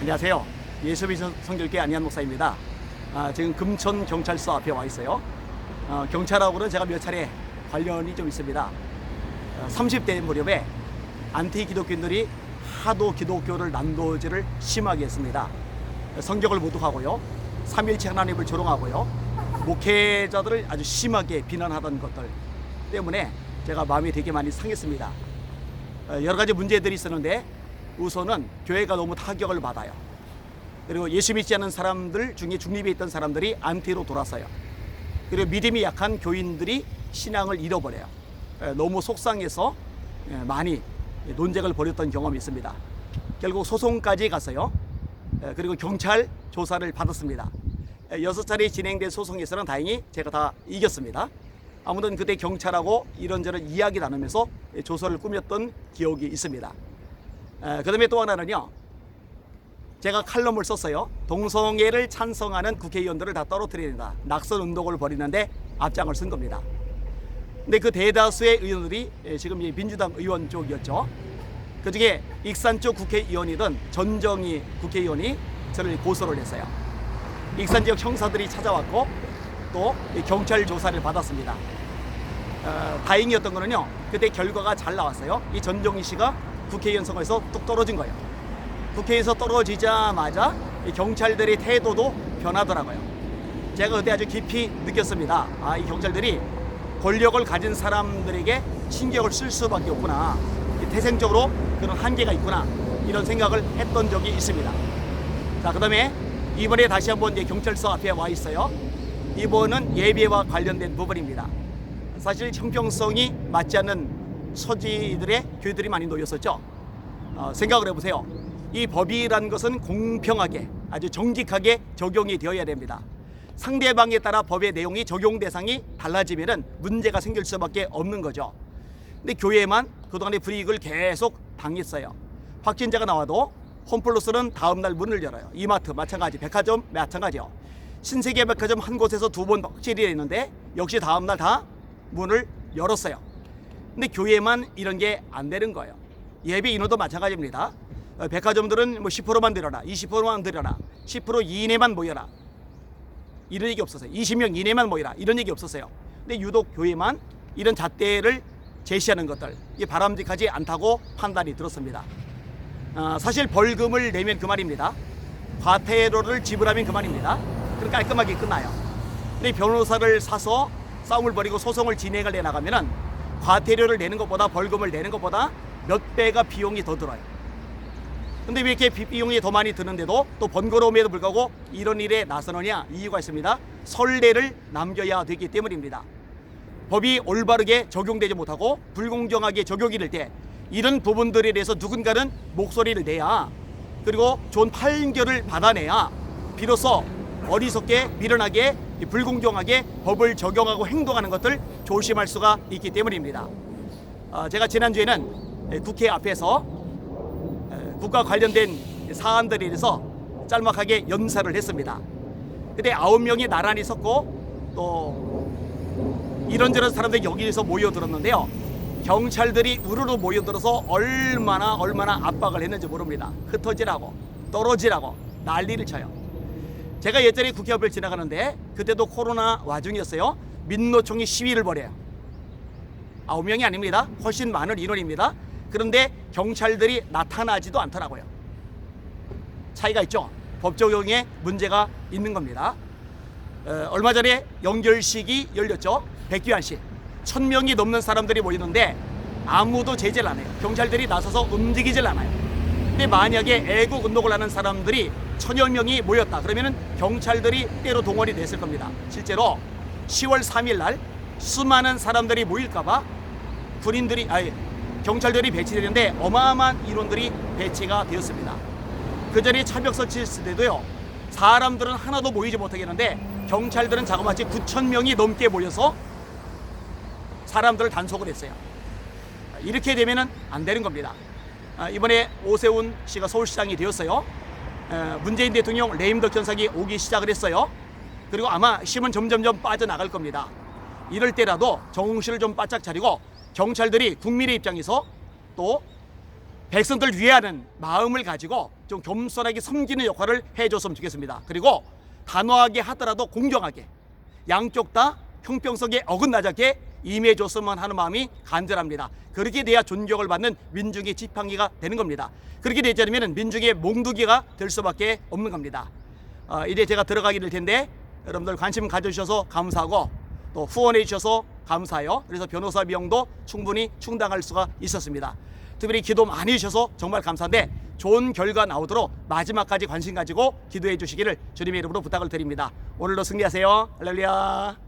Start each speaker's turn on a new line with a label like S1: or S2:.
S1: 안녕하세요. 예수비 성결교회 안희한 목사입니다. 아, 지금 금천 경찰서 앞에 와 있어요. 어, 경찰하고는 제가 몇 차례 관련이 좀 있습니다. 어, 30대 무렵에 안티 기독교인들이 하도 기독교를 난도질을 심하게 했습니다. 성경을 모독하고요. 삼일체 하나님을 조롱하고요. 목회자들을 아주 심하게 비난하던 것들 때문에 제가 마음이 되게 많이 상했습니다. 어, 여러 가지 문제들이 있었는데 우선은 교회가 너무 타격을 받아요. 그리고 예수 믿지 않는 사람들 중에 중립에 있던 사람들이 안티로 돌았어요. 그리고 믿음이 약한 교인들이 신앙을 잃어버려요. 에, 너무 속상해서 에, 많이 논쟁을 벌였던 경험이 있습니다. 결국 소송까지 갔어요. 에, 그리고 경찰 조사를 받았습니다. 에, 여섯 차례 진행된 소송에서는 다행히 제가 다 이겼습니다. 아무튼 그때 경찰하고 이런저런 이야기 나누면서 조서를 꾸몄던 기억이 있습니다. 그 다음에 또 하나는요. 제가 칼럼을 썼어요. 동성애를 찬성하는 국회의원들을 다 떨어뜨려야 된다. 낙선 운동을 벌이는데 앞장을 쓴 겁니다. 근데 그 대다수의 의원들이 예, 지금 이 민주당 의원 쪽이었죠. 그 중에 익산 쪽 국회의원이던 전정희 국회의원이 저를 고소를 했어요. 익산 지역 형사들이 찾아왔고 또이 경찰 조사를 받았습니다. 어, 다행이었던 거는요. 그때 결과가 잘 나왔어요. 이 전정희 씨가 국회의원 선거에서 뚝 떨어진 거예요. 국회에서 떨어지자마자 이 경찰들의 태도도 변하더라고요. 제가 그때 아주 깊이 느꼈습니다. 아, 이 경찰들이 권력을 가진 사람들에게 신경을 쓸 수밖에 없구나. 이 태생적으로 그런 한계가 있구나. 이런 생각을 했던 적이 있습니다. 자, 그 다음에 이번에 다시 한번 경찰서 앞에 와 있어요. 이번은 예배와 관련된 부분입니다. 사실 형평성이 맞지 않는 처지들의 교회들이 많이 놓였었죠. 어, 생각을 해보세요. 이 법이라는 것은 공평하게 아주 정직하게 적용이 되어야 됩니다. 상대방에 따라 법의 내용이 적용 대상이 달라지면은 문제가 생길 수밖에 없는 거죠. 근데 교회만 그동안의 불이익을 계속 당했어요. 확진자가 나와도 홈플러스는 다음 날 문을 열어요. 이마트 마찬가지, 백화점 마찬가지요. 신세계 백화점 한 곳에서 두 번 확진이 했는데 역시 다음 날 다 문을 열었어요. 근데 교회만 이런 게 안 되는 거예요. 예배 인원도 마찬가지입니다. 어, 백화점들은 뭐 10%만 들여라, 20%만 들여라, 10% 이내만 모여라. 이런 얘기 없었어요. 20명 이내만 모이라. 이런 얘기 없었어요. 근데 유독 교회만 이런 잣대를 제시하는 것들 이게 바람직하지 않다고 판단이 들었습니다. 어, 사실 벌금을 내면 그만입니다. 과태료를 지불하면 그만입니다. 그럼 깔끔하게 끝나요. 근데 변호사를 사서 싸움을 벌이고 소송을 진행을 해 나가면은 과태료를 내는 것보다 벌금을 내는 것보다 몇 배가 비용이 더 들어요. 근데 왜 이렇게 비- 비용이 더 많이 드는데도 또 번거로움에도 불구하고 이런 일에 나서느냐 이유가 있습니다. 선례를 남겨야 되기 때문입니다. 법이 올바르게 적용되지 못하고 불공정하게 적용이 될 때 이런 부분들에 대해서 누군가는 목소리를 내야 그리고 좋은 판결을 받아내야 비로소 어리석게 미련하게 이 불공정하게 법을 적용하고 행동하는 것들 조심할 수가 있기 때문입니다. 어, 제가 지난주에는 에, 국회 앞에서 에, 국가 관련된 사안들에 대해서 짤막하게 연설을 했습니다. 그때 아홉 명이 나란히 섰고 또 이런저런 사람들이 여기에서 모여들었는데요. 경찰들이 우르르 모여들어서 얼마나 얼마나 압박을 했는지 모릅니다. 흩어지라고 떨어지라고 난리를 쳐요. 제가 예전에 국회 앞을 지나가는데 그때도 코로나 와중이었어요. 민노총이 시위를 벌여요. 아홉 명이 아닙니다. 훨씬 많은 인원입니다. 그런데 경찰들이 나타나지도 않더라고요. 차이가 있죠. 법 적용에 문제가 있는 겁니다. 어, 얼마 전에 연결식이 열렸죠. 백규환 씨. 천 명이 넘는 사람들이 모이는데 아무도 제재를 안 해요. 경찰들이 나서서 움직이질 않아요. 근데 만약에 애국 운동을 하는 사람들이 천여 명이 모였다. 그러면은 경찰들이 때로 동원이 됐을 겁니다. 실제로 10월 3일 날 수많은 사람들이 모일까봐 군인들이 아니 경찰들이 배치되는데 어마어마한 인원들이 배치가 되었습니다. 그 전에 차벽 설치했을 때도요 사람들은 하나도 모이지 못하겠는데 경찰들은 자그마치 9천 명이 넘게 모여서 사람들을 단속을 했어요. 이렇게 되면은 안 되는 겁니다. 아, 이번에 오세훈 씨가 서울시장이 되었어요. 에, 문재인 대통령 레임덕 현상이 오기 시작을 했어요. 그리고 아마 힘은 점점점 빠져나갈 겁니다. 이럴 때라도 정신을 좀 바짝 차리고 경찰들이 국민의 입장에서 또 백성들 위하는 마음을 가지고 좀 겸손하게 섬기는 역할을 해줬으면 좋겠습니다. 그리고 단호하게 하더라도 공정하게 양쪽 다 형평성에 어긋나지 않게 임해줬으면 하는 마음이 간절합니다. 그렇게 돼야 존경을 받는 민중의 지팡이가 되는 겁니다. 그렇게 되지 않으면 민중의 몽두기가 될 수밖에 없는 겁니다. 어, 이제 제가 들어가게 될 텐데 여러분들 관심 가져주셔서 감사하고 또 후원해 주셔서 감사해요. 그래서 변호사 비용도 충분히 충당할 수가 있었습니다. 특별히 기도 많이 해주셔서 정말 감사한데 좋은 결과 나오도록 마지막까지 관심 가지고 기도해 주시기를 주님의 이름으로 부탁을 드립니다. 오늘도 승리하세요. 할렐루야.